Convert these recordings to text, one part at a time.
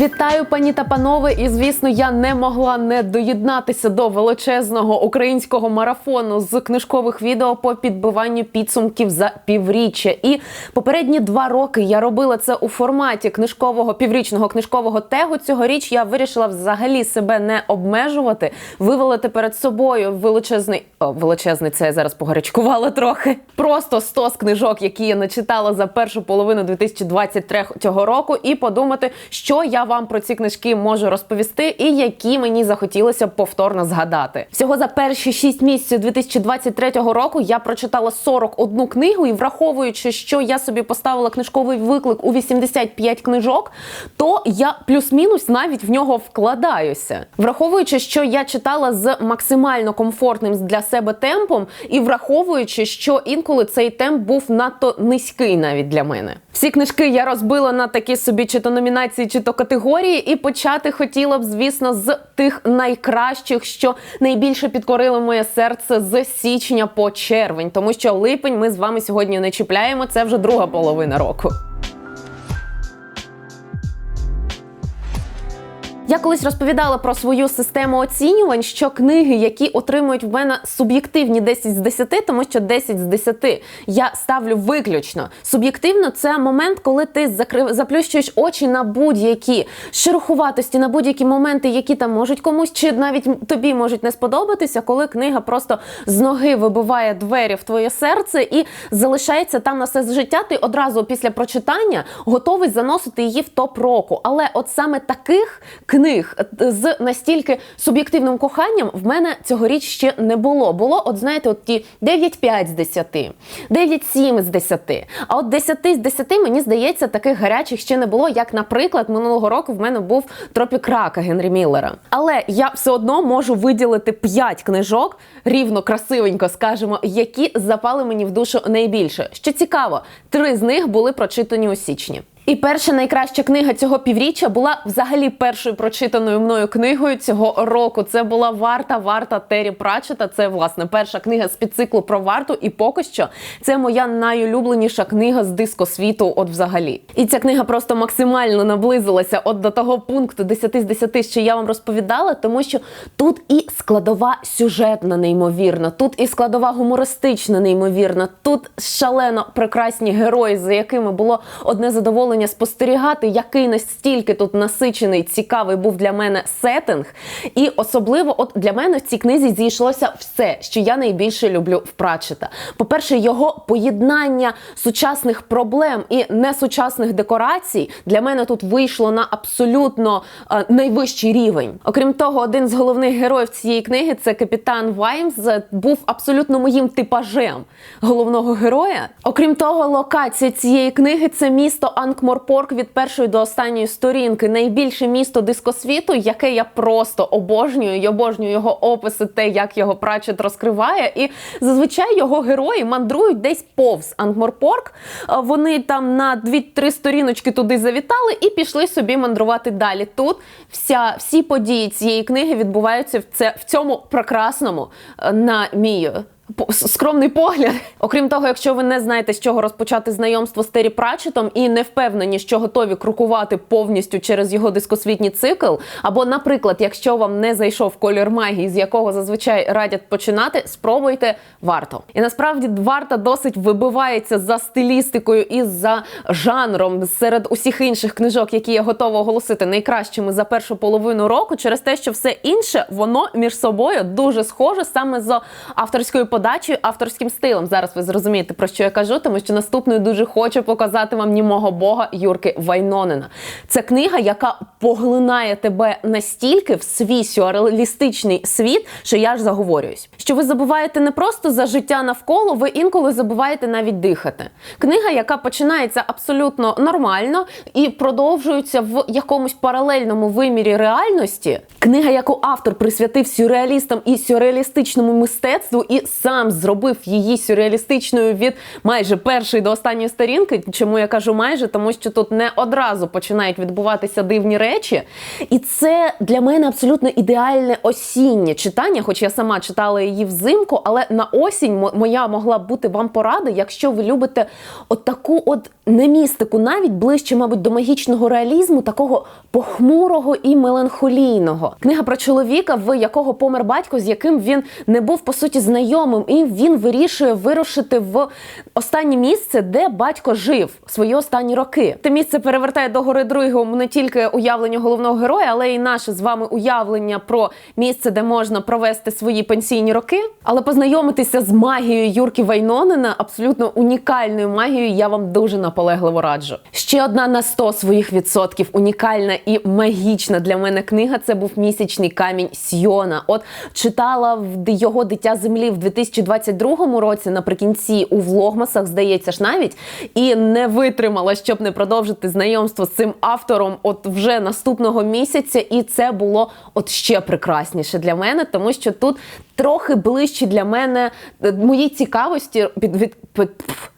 Вітаю, пані та панове! І звісно, я не могла не доєднатися до величезного українського марафону з книжкових відео по підбиванню підсумків за півріччя. І попередні два роки я робила це у форматі книжкового піврічного книжкового тегу. Цьогоріч я вирішила взагалі себе не обмежувати, вивелити перед собою величезний о, величезний. Це я зараз погарячкувала трохи. Просто 100 з книжок, які я начитала за першу половину 2023 року, і подумати, що я вам про ці книжки можу розповісти, і які мені захотілося повторно згадати. Всього за перші 6 місяців 2023 року я прочитала 41 книгу, і враховуючи, що я собі поставила книжковий виклик у 85 книжок, то я плюс-мінус навіть в нього вкладаюся. Враховуючи, що я читала з максимально комфортним для себе темпом, і враховуючи, що інколи цей темп був надто низький навіть для мене. Всі книжки я розбила на такі собі чи то номінації, чи то категорії, і почати хотіла б, звісно, з тих найкращих, що найбільше підкорили моє серце з січня по червень, тому що липень ми з вами сьогодні не чіпляємо. Це вже друга половина року. Я колись розповідала про свою систему оцінювань, що книги, які отримують в мене суб'єктивні 10 з 10, тому що 10 з 10 я ставлю виключно. Суб'єктивно це момент, коли ти закрив заплющуєш очі на будь-які шерохуватості, на будь-які моменти, які там можуть комусь чи навіть тобі можуть не сподобатися, коли книга просто з ноги вибиває двері в твоє серце і залишається там на все життя. Ти одразу після прочитання готовий заносити її в топ року. Але от саме таких книг з настільки суб'єктивним коханням в мене цьогоріч ще не було. Було, от знаєте, от ті 9,5 з 10, 9,7 з 10. А от 10 з 10, мені здається, таких гарячих ще не було, як, наприклад, минулого року в мене був Тропік Рака Генрі Міллера. Але я все одно можу виділити 5 книжок, рівно красивенько скажемо, які запали мені в душу найбільше. Що цікаво, три з них були прочитані у січні. І перша найкраща книга цього півріччя була взагалі першою прочитаною мною книгою цього року. Це була варта варта Террі Пратчета. Це власне перша книга з підциклу про варту. І поки що це моя найулюбленіша книга з дискосвіту. От взагалі. І ця книга просто максимально наблизилася от до того пункту 10 з 10, що я вам розповідала, тому що тут і складова сюжетна, неймовірна, тут і складова гумористична, неймовірна, тут шалено прекрасні герої, за якими було одне задоволення спостерігати, який настільки тут насичений, цікавий був для мене сеттинг. І особливо, от для мене в цій книзі зійшлося все, що я найбільше люблю в Пратчета. По-перше, його поєднання сучасних проблем і несучасних декорацій для мене тут вийшло на абсолютно е, найвищий рівень. Окрім того, один з головних героїв цієї книги це капітан Ваймс, був абсолютно моїм типажем головного героя. Окрім того, локація цієї книги це місто Анкморпорк від першої до останньої сторінки. Найбільше місто дискосвіту, яке я просто обожнюю. Я обожнюю його описи, те, як його прачет розкриває. І зазвичай його герої мандрують десь повз Анкморпорк. Вони там на дві-три сторіночки туди завітали і пішли собі мандрувати далі. Тут вся всі події цієї книги відбуваються в це в цьому прекрасному е, на по- скромний погляд. Окрім того, якщо ви не знаєте, з чого розпочати знайомство з Террі Пратчетом і не впевнені, що готові крокувати повністю через його дискосвітній цикл, або, наприклад, якщо вам не зайшов колір магії, з якого зазвичай радять починати, спробуйте варто. І насправді варта досить вибивається за стилістикою і за жанром серед усіх інших книжок, які я готова оголосити найкращими за першу половину року, через те, що все інше воно між собою дуже схоже саме з авторською подачею, авторським стилем. Зараз ви зрозумієте про що я кажу, тому що наступною дуже хочу показати вам німого бога Юрки Вайнонена. Це книга, яка поглинає тебе настільки в свій сюрреалістичний світ, що я ж заговорююсь. Що ви забуваєте не просто за життя навколо, ви інколи забуваєте навіть дихати. Книга, яка починається абсолютно нормально і продовжується в якомусь паралельному вимірі реальності. Книга, яку автор присвятив сюрреалістам і сюрреалістичному мистецтву, і сам зробив її сюрреалістичною від майже першої до останньої сторінки. Чому я кажу майже? Тому що тут не одразу починають відбуватися дивні речі. І це для мене абсолютно ідеальне осіннє читання, хоч я сама читала її взимку, але на осінь мо- моя могла б бути вам порада, якщо ви любите от таку от не містику, навіть ближче, мабуть, до магічного реалізму, такого похмурого і меланхолійного. Книга про чоловіка, в якого помер батько, з яким він не був по суті знайомим, і він вирішує вирушити в останнє місце, де батько жив свої останні роки. Те місце перевертає до гори Другого не тільки уявлення головного героя, але й наше з вами уявлення про місце, де можна провести свої пенсійні роки. Але познайомитися з магією Юрки Вайнонена, абсолютно унікальною магією, я вам дуже наполегливо раджу. Ще одна на 100 своїх відсотків унікальна і магічна для мене книга. Це був місячний камінь Сьйона. От читала в його дитя землі в 2022 році наприкінці у влогмасах, здається ж навіть, і не витримала, щоб не продовжити знайомство з цим автором. От вже наступного місяця, і це було от ще прекрасніше для мене, тому що тут трохи ближче для мене е, моїй цікавості під, від, під,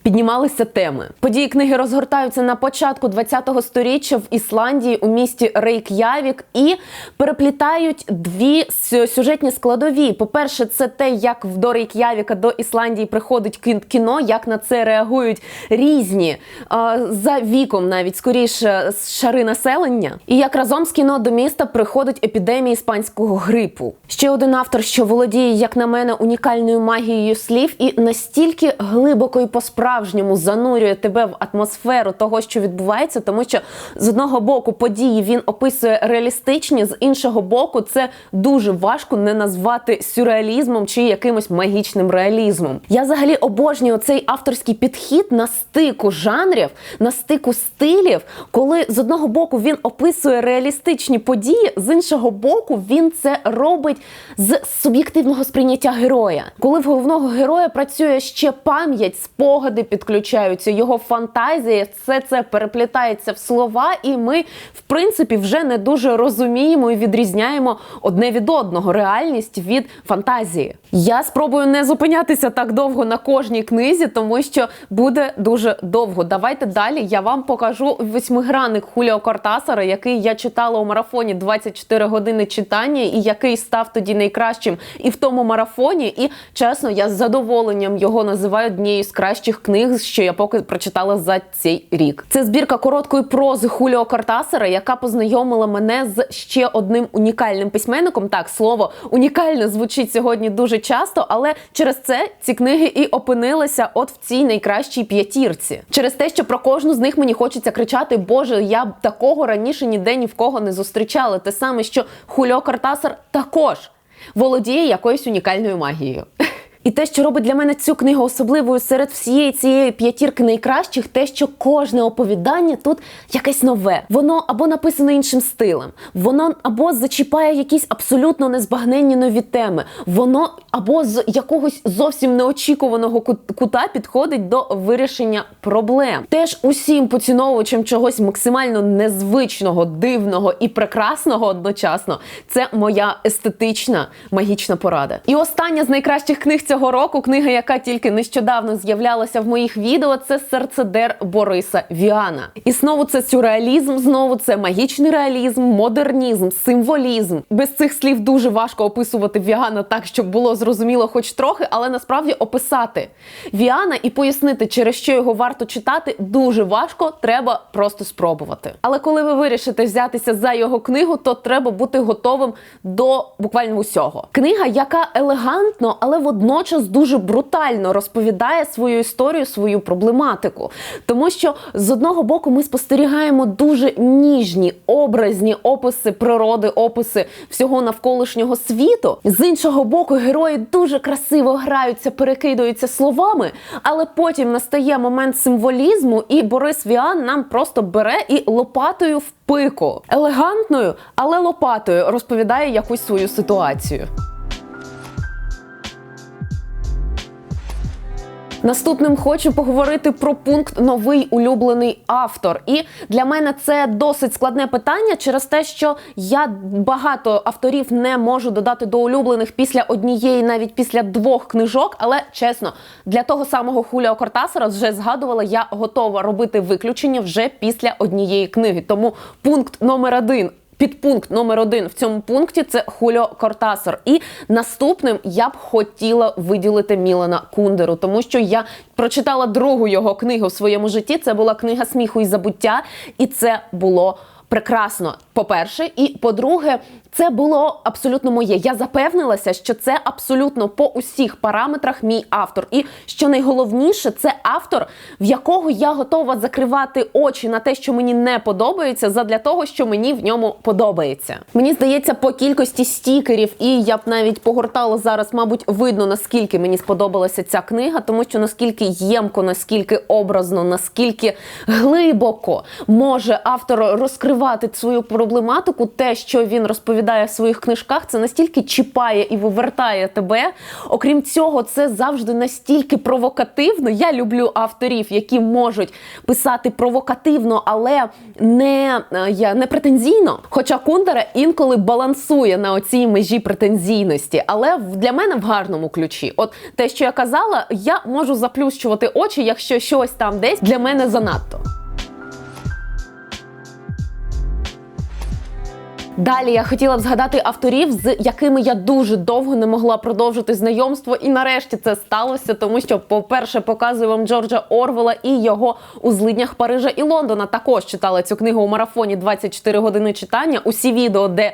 піднімалися теми. Події книги розгортаються на початку 20-го сторіччя в Ісландії у місті Рейк'явік і переплітають дві сюжетні складові. По-перше, це те, як до Рейк'явіка до Ісландії приходить кіно, як на це реагують різні а, за віком, навіть скоріше шари населення, і як разом з кіно до міста приходить епідемія іспанського грипу. Ще один автор, що володіє, як на мене, унікальною магією слів, і настільки глибоко і по-справжньому занурює тебе в атмосферу того, що відбувається, тому що з одного боку події він описує реалістичні, з іншого боку, це дуже важко не назвати сюрреалізмом чи якимось магічним реалізмом. Я взагалі обожнюю цей авторський підхід на стику жанрів, на стику стилів, коли з одного боку він описує реалістичні події, з іншого боку, він це робить з суб'єктивного сприйняття героя. Коли в головного героя працює ще пам'ять, спогади підключаються, його фантазія, все це переплітається в слова, і ми, в принципі, вже не дуже розуміємо і відрізняємо одне від одного реальність від фантазії. Я спробую не зупинятися так довго на кожній книзі, тому що буде дуже довго. Давайте далі. Я вам покажу восьмигранник Хуліо Кортасара, який я читала у марафоні 24 години читання, і який став тоді найкращим і в тому марафоні. І чесно, я з задоволенням його називаю однією з кращих книг, що я поки прочитала за цей рік. Це збірка короткої прози Хуліо Кортасара, яка познайомила мене з ще одним унікальним письменником. Так, слово унікальне звучить сьогодні дуже часто, але через це ці книги і опинилися от в цій найкращій п'ятірці. Через те, що про кожну з них мені хочеться кричати: Боже, я б такого раніше ніде ні в кого не зустрічала. Те саме, що Хульо Картасар також володіє якоюсь унікальною магією. І те, що робить для мене цю книгу особливою серед всієї цієї п'ятірки найкращих, те, що кожне оповідання тут якесь нове. Воно або написано іншим стилем, воно або зачіпає якісь абсолютно незбагненні нові теми, воно або з якогось зовсім неочікуваного кута підходить до вирішення проблем. Теж усім поціновувачам чогось максимально незвичного, дивного і прекрасного одночасно. Це моя естетична магічна порада. І остання з найкращих книг цього року, книга, яка тільки нещодавно з'являлася в моїх відео, це серцедер Бориса Віана. І знову це сюрреалізм, знову це магічний реалізм, модернізм, символізм. Без цих слів дуже важко описувати Віана так, щоб було зрозуміло, хоч трохи, але насправді описати Віана і пояснити, через що його варто читати, дуже важко. Треба просто спробувати. Але коли ви вирішите взятися за його книгу, то треба бути готовим до буквально усього. Книга, яка елегантно, але водночас дуже брутально розповідає свою історію, свою проблематику. Тому що з одного боку ми спостерігаємо дуже ніжні, образні описи природи, описи всього навколишнього світу. З іншого боку, герої дуже красиво граються, перекидаються словами, але потім настає момент символізму, і Борис Віан нам просто бере і лопатою в пику. Елегантною, але лопатою розповідає якусь свою ситуацію. Наступним хочу поговорити про пункт новий улюблений автор. І для мене це досить складне питання через те, що я багато авторів не можу додати до улюблених після однієї, навіть після двох книжок. Але чесно, для того самого Хуліо Кортасара вже згадувала, я готова робити виключення вже після однієї книги. Тому пункт номер один. Підпункт номер один в цьому пункті це Хуліо Кортасар. І наступним я б хотіла виділити Мілана Кундеру, тому що я прочитала другу його книгу в своєму житті. Це була книга сміху і забуття, і це було прекрасно. По-перше, і по-друге, це було абсолютно моє. Я запевнилася, що це абсолютно по усіх параметрах мій автор. І що найголовніше, це автор, в якого я готова закривати очі на те, що мені не подобається, задля того, що мені в ньому подобається. Мені здається, по кількості стікерів, і я б навіть погортала зараз, мабуть, видно наскільки мені сподобалася ця книга, тому що наскільки ємко, наскільки образно, наскільки глибоко може автор розкривати свою проблематику, те, що він розповідає в своїх книжках, це настільки чіпає і вивертає тебе. Окрім цього, це завжди настільки провокативно. Я люблю авторів, які можуть писати провокативно, але не, е, я, не претензійно. Хоча Кундера інколи балансує на оцій межі претензійності, але для мене в гарному ключі. От те, що я казала, я можу заплющувати очі, якщо щось там десь для мене занадто. Далі я хотіла б згадати авторів, з якими я дуже довго не могла продовжити знайомство, і нарешті це сталося, тому що, по-перше, показую вам Джорджа Орвела і його у злиднях Парижа і Лондона. Також читала цю книгу у марафоні 24 години читання. Усі відео, де е,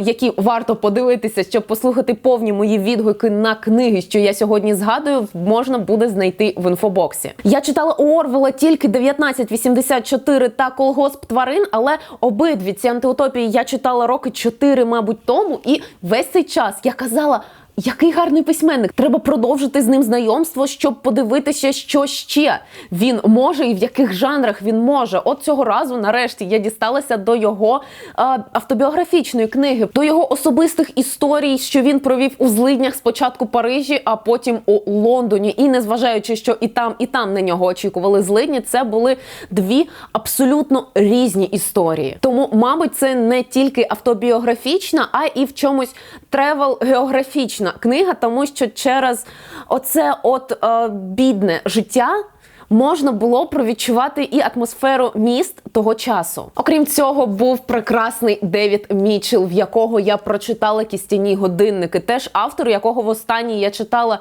які варто подивитися, щоб послухати повні мої відгуки на книги, що я сьогодні згадую, можна буде знайти в інфобоксі. Я читала у Орвела тільки 1984 та колгосп тварин, але обидві ці антиутопії я читала роки чотири, мабуть, тому, і весь цей час я казала. Який гарний письменник, треба продовжити з ним знайомство, щоб подивитися, що ще він може і в яких жанрах він може. От цього разу, нарешті, я дісталася до його е, автобіографічної книги, до його особистих історій, що він провів у злиднях спочатку Парижі, а потім у Лондоні. І незважаючи, що і там, і там на нього очікували злидні, це були дві абсолютно різні історії. Тому, мабуть, це не тільки автобіографічна, а і в чомусь тревел-географічна книга, тому що через оце от е, бідне життя. Можна було провідчувати і атмосферу міст того часу. Окрім цього, був прекрасний Девід Мічел, в якого я прочитала кістяні годинники. Теж автор, якого востаннє я читала.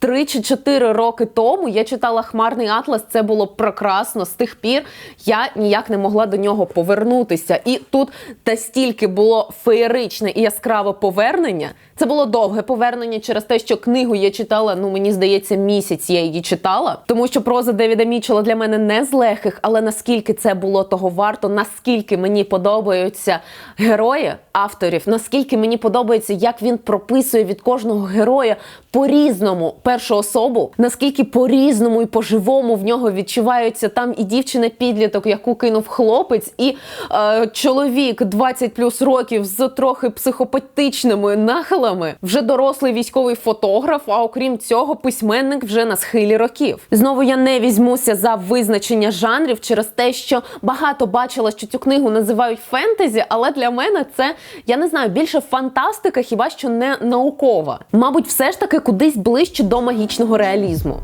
Три чи чотири роки тому я читала Хмарний Атлас. Це було прекрасно. З тих пір я ніяк не могла до нього повернутися. І тут настільки було феєричне і яскраве повернення. Це було довге повернення через те, що книгу я читала. Ну мені здається, місяць я її читала, тому що проза Девіда Мічела для мене не з легких, але наскільки це було того варто, наскільки мені подобаються герої авторів, наскільки мені подобається, як він прописує від кожного героя по-різному першу особу, наскільки по-різному і по-живому в нього відчуваються там і дівчина-підліток, яку кинув хлопець, і е, чоловік 20 плюс років з трохи психопатичними нахилами, вже дорослий військовий фотограф. А окрім цього, письменник вже на схилі років. Знову я не візьмуся за визначення жанрів через те, що багато бачила, що цю книгу називають фентезі, але для мене це я не знаю більше фантастика, хіба що не наукова. Мабуть, все ж таки кудись ближче до магічного реалізму.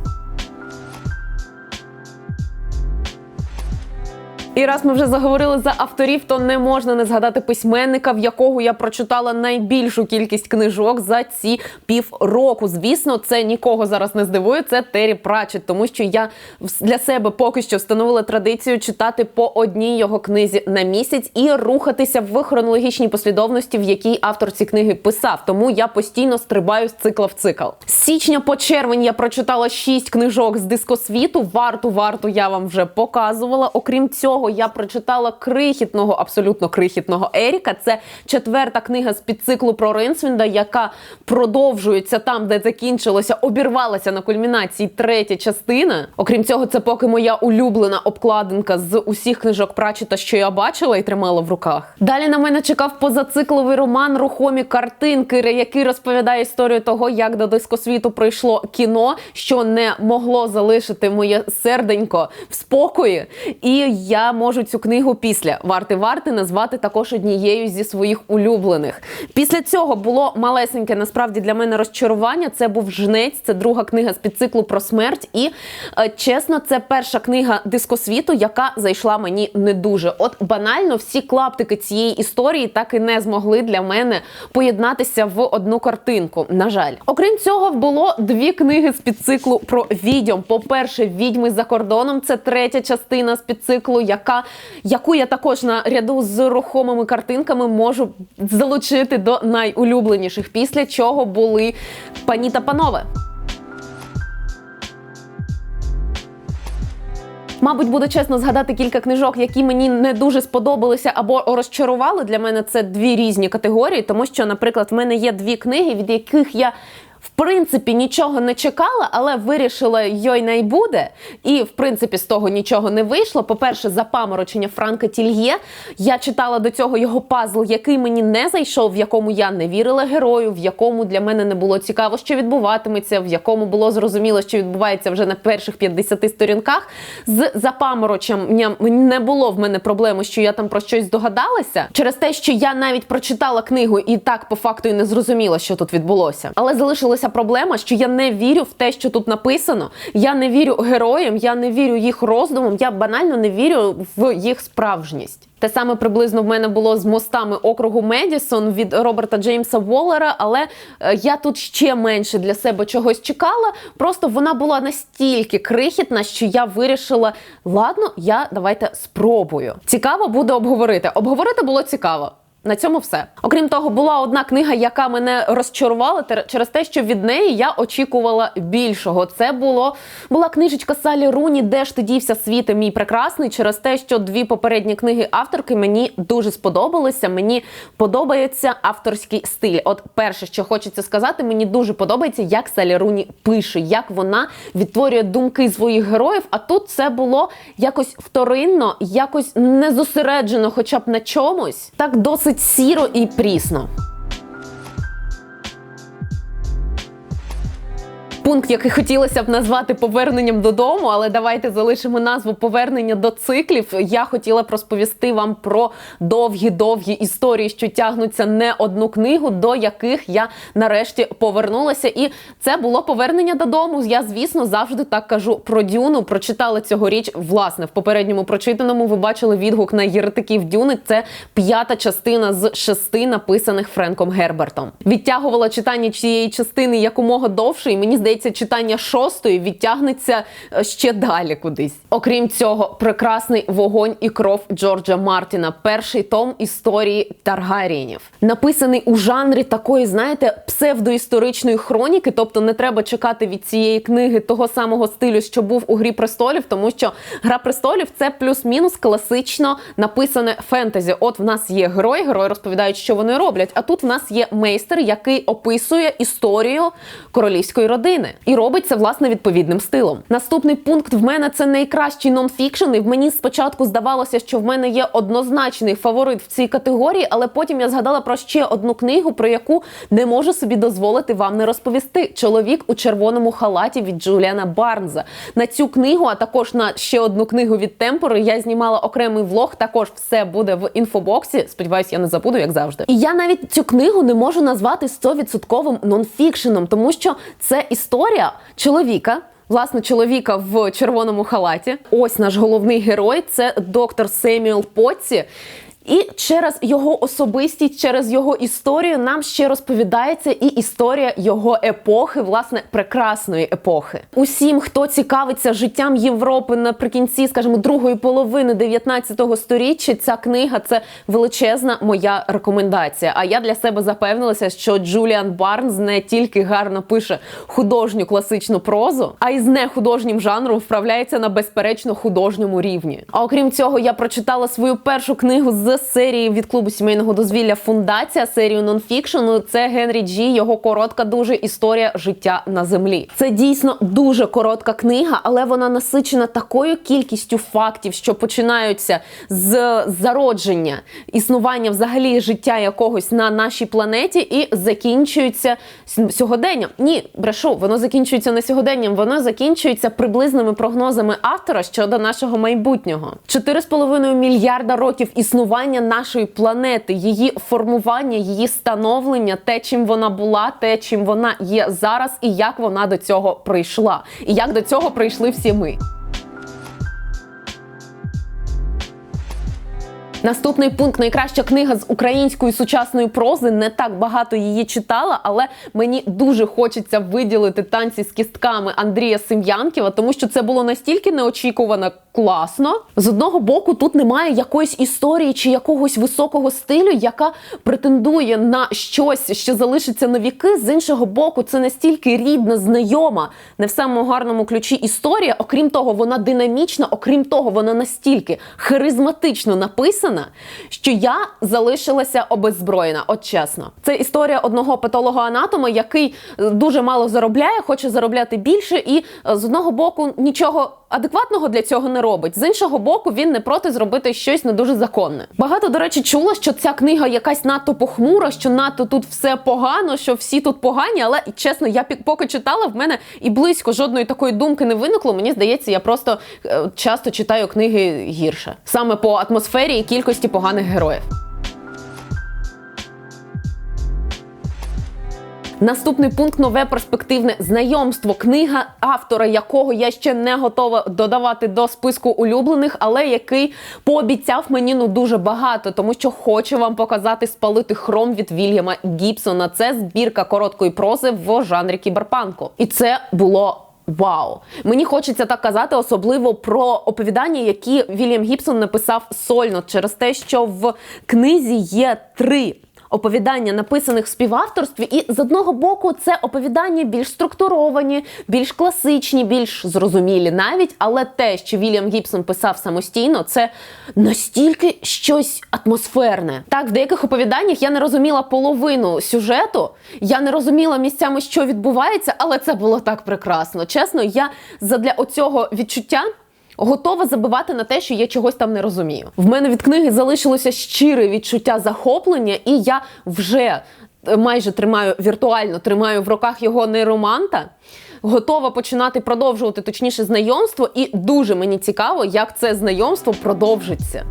І раз ми вже заговорили за авторів, то не можна не згадати письменника, в якого я прочитала найбільшу кількість книжок за ці півроку. Звісно, це нікого зараз не здивує. Це Террі Пратчет, тому що я для себе поки що встановила традицію читати по одній його книзі на місяць і рухатися в хронологічній послідовності, в якій автор ці книги писав. Тому я постійно стрибаю з цикла в цикл. З січня по червень я прочитала шість книжок з дискосвіту. Варту, варту я вам вже показувала. Окрім цього, цього я прочитала крихітного, абсолютно крихітного Еріка. Це четверта книга з підциклу про Ринсвінда, яка продовжується там, де закінчилося, обірвалася на кульмінації третя частина. Окрім цього, це поки моя улюблена обкладинка з усіх книжок Прачета, що я бачила і тримала в руках. Далі на мене чекав позацикловий роман Рухомі картинки, який розповідає історію того, як до дискосвіту прийшло кіно, що не могло залишити моє серденько в спокої. І я можу цю книгу після варти варти назвати також однією зі своїх улюблених. Після цього було малесеньке насправді для мене розчарування. Це був жнець, це друга книга з підциклу про смерть. І е, чесно, це перша книга дискосвіту, яка зайшла мені не дуже. От банально всі клаптики цієї історії так і не змогли для мене поєднатися в одну картинку. На жаль, окрім цього, було дві книги з підциклу про відьом. По-перше, відьми за кордоном це третя частина з підциклу, яка яку я також на ряду з рухомими картинками можу залучити до найулюбленіших. Після чого були пані та панове. Мабуть, буде чесно згадати кілька книжок, які мені не дуже сподобалися або розчарували. Для мене це дві різні категорії, тому що, наприклад, в мене є дві книги, від яких я принципі нічого не чекала, але вирішила йой не буде. І в принципі з того нічого не вийшло. По-перше, запаморочення Франка Тільє. Я читала до цього його пазл, який мені не зайшов, в якому я не вірила герою, в якому для мене не було цікаво, що відбуватиметься, в якому було зрозуміло, що відбувається вже на перших 50 сторінках. З запамороченням не було в мене проблеми, що я там про щось здогадалася, через те, що я навіть прочитала книгу і так по факту і не зрозуміла, що тут відбулося. Але залишилося з'явилася проблема, що я не вірю в те, що тут написано. Я не вірю героям, я не вірю їх роздумам, я банально не вірю в їх справжність. Те саме приблизно в мене було з мостами округу Медісон від Роберта Джеймса Воллера, але е, я тут ще менше для себе чогось чекала. Просто вона була настільки крихітна, що я вирішила: ладно, я давайте спробую. Цікаво буде обговорити. Обговорити було цікаво. На цьому все. Окрім того, була одна книга, яка мене розчарувала через те, що від неї я очікувала більшого. Це було була книжечка Салі Руні, де ж ти дівся світи мій прекрасний, через те, що дві попередні книги авторки мені дуже сподобалися. Мені подобається авторський стиль. От перше, що хочеться сказати, мені дуже подобається, як Салі Руні пише, як вона відтворює думки своїх героїв. А тут це було якось вторинно, якось не зосереджено, хоча б на чомусь. Так досить сіро і прісно. Пункт, який хотілося б назвати поверненням додому, але давайте залишимо назву повернення до циклів. Я хотіла б розповісти вам про довгі-довгі історії, що тягнуться не одну книгу, до яких я нарешті повернулася. І це було повернення додому. Я, звісно, завжди так кажу про Дюну. Прочитала цьогоріч. Власне, в попередньому прочитаному ви бачили відгук на єретиків Дюни. Це п'ята частина з шести написаних Френком Гербертом. Відтягувала читання цієї частини якомога довше, і мені здається здається, читання шостої відтягнеться е, ще далі кудись. Окрім цього, прекрасний вогонь і кров Джорджа Мартіна, перший том історії Таргарієнів, написаний у жанрі такої, знаєте, псевдоісторичної хроніки. Тобто не треба чекати від цієї книги того самого стилю, що був у Грі престолів, тому що Гра престолів це плюс-мінус класично написане фентезі. От в нас є герої, герої розповідають, що вони роблять. А тут в нас є мейстер, який описує історію королівської родини людини і робить це власне відповідним стилом. Наступний пункт в мене це найкращий нонфікшн. І мені спочатку здавалося, що в мене є однозначний фаворит в цій категорії, але потім я згадала про ще одну книгу, про яку не можу собі дозволити вам не розповісти. Чоловік у червоному халаті від Джуліана Барнза. На цю книгу, а також на ще одну книгу від Темпори, я знімала окремий влог. Також все буде в інфобоксі. Сподіваюсь, я не забуду, як завжди. І я навіть цю книгу не можу назвати 100% нонфікшеном, тому що це історія історія чоловіка. Власне, чоловіка в червоному халаті. Ось наш головний герой це доктор Семюел Потці. І через його особистість, через його історію нам ще розповідається і історія його епохи, власне, прекрасної епохи. Усім, хто цікавиться життям Європи наприкінці, скажімо, другої половини 19 століття, ця книга це величезна моя рекомендація. А я для себе запевнилася, що Джуліан Барнс не тільки гарно пише художню класичну прозу, а й з нехудожнім жанром вправляється на безперечно художньому рівні. А окрім цього, я прочитала свою першу книгу з серії від клубу сімейного дозвілля Фундація, серію нонфікшену. Це Генрі Джі, його коротка дуже історія життя на землі. Це дійсно дуже коротка книга, але вона насичена такою кількістю фактів, що починаються з зародження існування взагалі життя якогось на нашій планеті і закінчуються сьогоденням. Ні, брешу, воно закінчується не сьогоденням, воно закінчується приблизними прогнозами автора щодо нашого майбутнього. 4,5 мільярда років існування нашої планети, її формування, її становлення, те, чим вона була, те, чим вона є зараз, і як вона до цього прийшла, і як до цього прийшли всі ми. Наступний пункт найкраща книга з української сучасної прози. Не так багато її читала, але мені дуже хочеться виділити танці з кістками Андрія Сем'янківа, тому що це було настільки неочікувано класно. З одного боку, тут немає якоїсь історії чи якогось високого стилю, яка претендує на щось, що залишиться на віки. З іншого боку, це настільки рідна, знайома, не в самому гарному ключі історія. Окрім того, вона динамічна, окрім того, вона настільки харизматично написана, що я залишилася обеззброєна. От чесно, це історія одного патолога-анатома, який е, дуже мало заробляє, хоче заробляти більше, і е, з одного боку нічого адекватного для цього не робить. З іншого боку, він не проти зробити щось не дуже законне. Багато, до речі, чула, що ця книга якась надто похмура, що надто тут все погано, що всі тут погані. Але чесно, я поки читала, в мене і близько жодної такої думки не виникло. Мені здається, я просто е, часто читаю книги гірше, саме по атмосфері і кількості поганих героїв. Наступний пункт нове перспективне знайомство. Книга автора, якого я ще не готова додавати до списку улюблених, але який пообіцяв мені ну дуже багато, тому що хочу вам показати спалити хром від Вільяма Гібсона. Це збірка короткої прози в жанрі кіберпанку. І це було. Вау! Мені хочеться так казати, особливо про оповідання, які Вільям Гібсон написав сольно, через те, що в книзі є три оповідання, написаних в співавторстві, і з одного боку це оповідання більш структуровані, більш класичні, більш зрозумілі навіть. Але те, що Вільям Гібсон писав самостійно, це настільки щось атмосферне. Так, в деяких оповіданнях я не розуміла половину сюжету, я не розуміла місцями, що відбувається, але це було так прекрасно. Чесно, я задля оцього відчуття. Готова забивати на те, що я чогось там не розумію. В мене від книги залишилося щире відчуття захоплення, і я вже е, майже тримаю віртуально тримаю в руках його нейроманта. Готова починати продовжувати точніше знайомство, і дуже мені цікаво, як це знайомство продовжиться.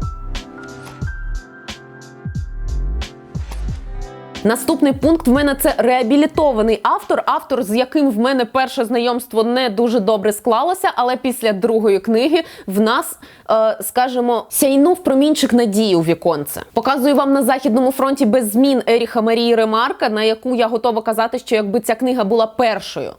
Наступний пункт в мене це реабілітований автор, автор, з яким в мене перше знайомство не дуже добре склалося, але після другої книги в нас, е, скажімо, сяйнув промінчик надії у віконце. Показую вам на західному фронті без змін Еріха Марії Ремарка, на яку я готова казати, що якби ця книга була першою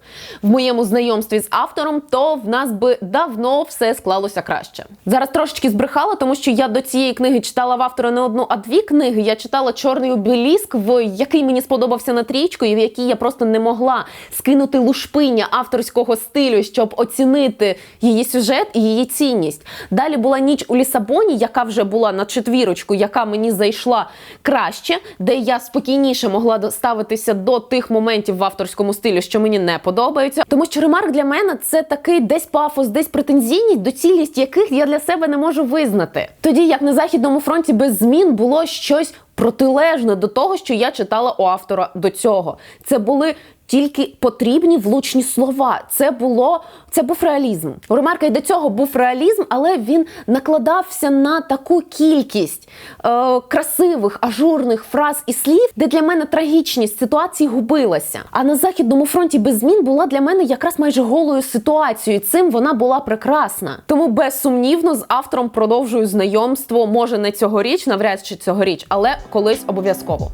в моєму знайомстві з автором, то в нас би давно все склалося краще. Зараз трошечки збрехала, тому що я до цієї книги читала в автора не одну, а дві книги. Я читала Чорний обеліск, в який мені сподобався на трічку, і в якій я просто не могла скинути лушпиння авторського стилю, щоб оцінити її сюжет і її цінність. Далі була ніч у Лісабоні, яка вже була на четвірочку, яка мені зайшла краще, де я спокійніше могла ставитися до тих моментів в авторському стилі, що мені не подобаються. Тому що ремарк для мене це такий десь пафос, десь претензійність, доцільність яких я для себе не можу визнати. Тоді як на західному фронті без змін було щось протилежне до того, що я читала у автора до цього. Це були тільки потрібні влучні слова. Це було це був реалізм. У Ремарка й до цього був реалізм, але він накладався на таку кількість е, красивих ажурних фраз і слів, де для мене трагічність ситуації губилася. А на західному фронті без змін була для мене якраз майже голою ситуацією. Цим вона була прекрасна. Тому безсумнівно з автором продовжую знайомство. Може не цьогоріч, навряд чи цьогоріч, але колись обов'язково.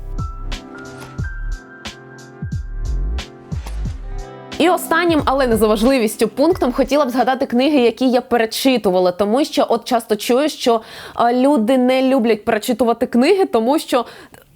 І останнім, але не за важливістю пунктом, хотіла б згадати книги, які я перечитувала, тому що от часто чую, що люди не люблять перечитувати книги, тому що.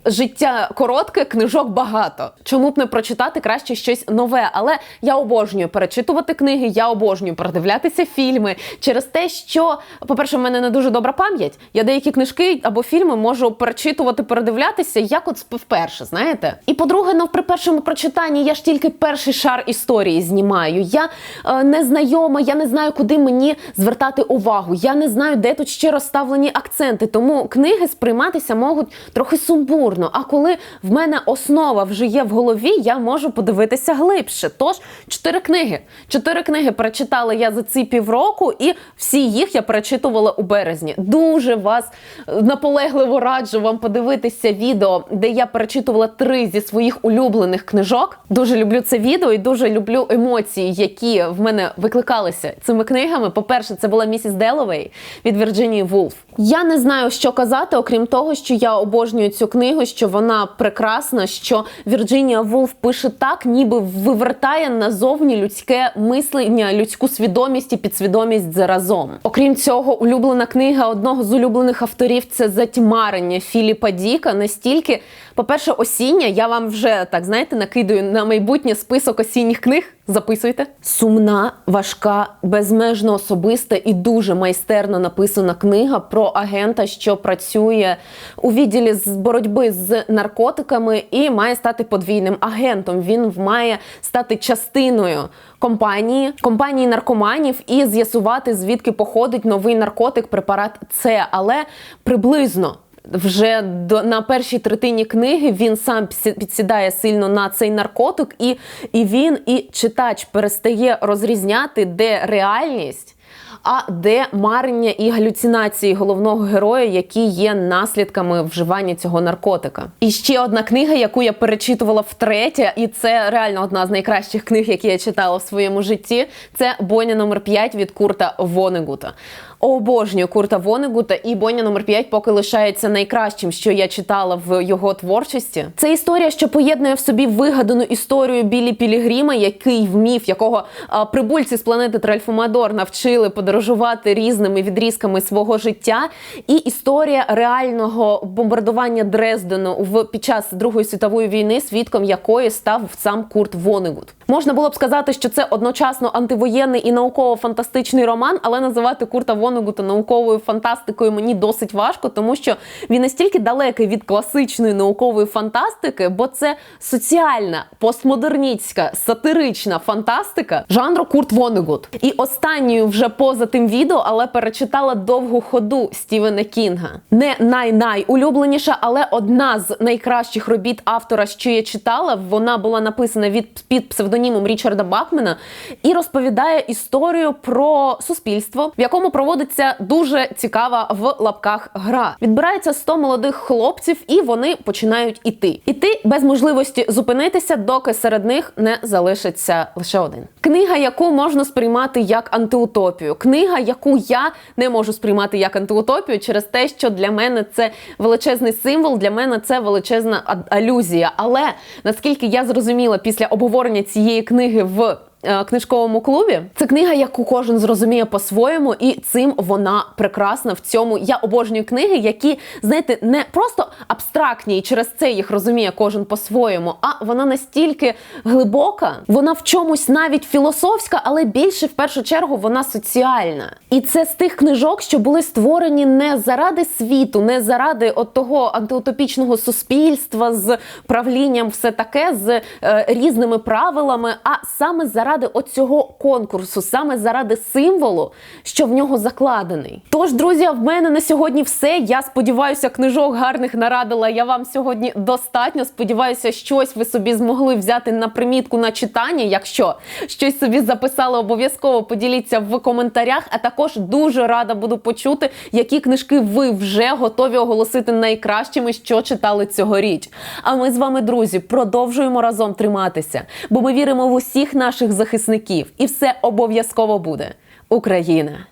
Життя коротке, книжок багато. Чому б не прочитати краще щось нове? Але я обожнюю перечитувати книги, я обожнюю передивлятися фільми через те, що, по-перше, в мене не дуже добра пам'ять. Я деякі книжки або фільми можу перечитувати, передивлятися, як от вперше, знаєте? І по-друге, ну при першому прочитанні я ж тільки перший шар історії знімаю. Я е, не знайома, я не знаю, куди мені звертати увагу. Я не знаю, де тут ще розставлені акценти. Тому книги сприйматися можуть трохи сумбурно. А коли в мене основа вже є в голові, я можу подивитися глибше. Тож чотири книги. Чотири книги прочитала я за ці півроку, і всі їх я перечитувала у березні. Дуже вас е, наполегливо раджу вам подивитися відео, де я перечитувала три зі своїх улюблених книжок. Дуже люблю це відео і дуже люблю емоції, які в мене викликалися цими книгами. По-перше, це була місіс Деловей від Вірджинії Вулф. Я не знаю, що казати, окрім того, що я обожнюю цю книгу, що вона прекрасна, що Вірджинія Вулф пише так, ніби вивертає назовні людське мислення, людську свідомість і підсвідомість заразом. Окрім цього, улюблена книга одного з улюблених авторів це затьмарення Філіпа Діка. Настільки, по-перше, осіння, я вам вже так знаєте, накидаю на майбутнє список осінніх книг. Записуйте. Сумна, важка, безмежно особиста і дуже майстерно написана книга про агента, що працює у відділі з боротьби з наркотиками і має стати подвійним агентом. Він має стати частиною компанії, компанії наркоманів і з'ясувати, звідки походить новий наркотик, препарат С, але приблизно вже до на першій третині книги він сам підсідає сильно на цей наркотик, і, і він і читач перестає розрізняти, де реальність. А де марення і галюцинації головного героя, які є наслідками вживання цього наркотика? І ще одна книга, яку я перечитувала втретє, і це реально одна з найкращих книг, які я читала в своєму житті. Це Боня номер 5 від Курта Вонегута обожнюю Курта Вонегута, і Боня номер 5 поки лишається найкращим, що я читала в його творчості. Це історія, що поєднує в собі вигадану історію Білі Пілігрима, який вмів, якого а, прибульці з планети Тральфомадор навчили подорожувати різними відрізками свого життя, і історія реального бомбардування Дрездену в під час Другої світової війни, свідком якої став сам Курт Вонегут. Можна було б сказати, що це одночасно антивоєнний і науково-фантастичний роман, але називати Курта Вонегута науковою фантастикою мені досить важко, тому що він настільки далекий від класичної наукової фантастики, бо це соціальна, постмодерністська, сатирична фантастика жанру Курт Вонегут. І останньою вже поза тим відео, але перечитала довгу ходу Стівена Кінга. Не най-найулюбленіша, але одна з найкращих робіт автора, що я читала. Вона була написана від під псевдонімом Річарда Бакмена і розповідає історію про суспільство, в якому проводиться дуже цікава в лапках гра. Відбирається 100 молодих хлопців, і вони починають іти. Іти без можливості зупинитися, доки серед них не залишиться лише один. Книга, яку можна сприймати як антиутопію. Книга, яку я не можу сприймати як антиутопію, через те, що для мене це величезний символ, для мене це величезна алюзія. Але наскільки я зрозуміла після обговорення цієї книги в книжковому клубі. Це книга, яку кожен зрозуміє по-своєму, і цим вона прекрасна. В цьому я обожнюю книги, які знаєте, не просто абстрактні, і через це їх розуміє кожен по-своєму. А вона настільки глибока, вона в чомусь навіть філософська, але більше в першу чергу вона соціальна. І це з тих книжок, що були створені не заради світу, не заради от того антиутопічного суспільства з правлінням, все таке з е, різними правилами, а саме заради заради оцього конкурсу, саме заради символу, що в нього закладений. Тож, друзі, в мене на сьогодні все. Я сподіваюся, книжок гарних нарадила. Я вам сьогодні достатньо. Сподіваюся, щось ви собі змогли взяти на примітку на читання. Якщо щось собі записали, обов'язково поділіться в коментарях. А також дуже рада буду почути, які книжки ви вже готові оголосити найкращими, що читали цьогоріч. А ми з вами, друзі, продовжуємо разом триматися, бо ми віримо в усіх наших захисників, і все обов'язково буде. Україна!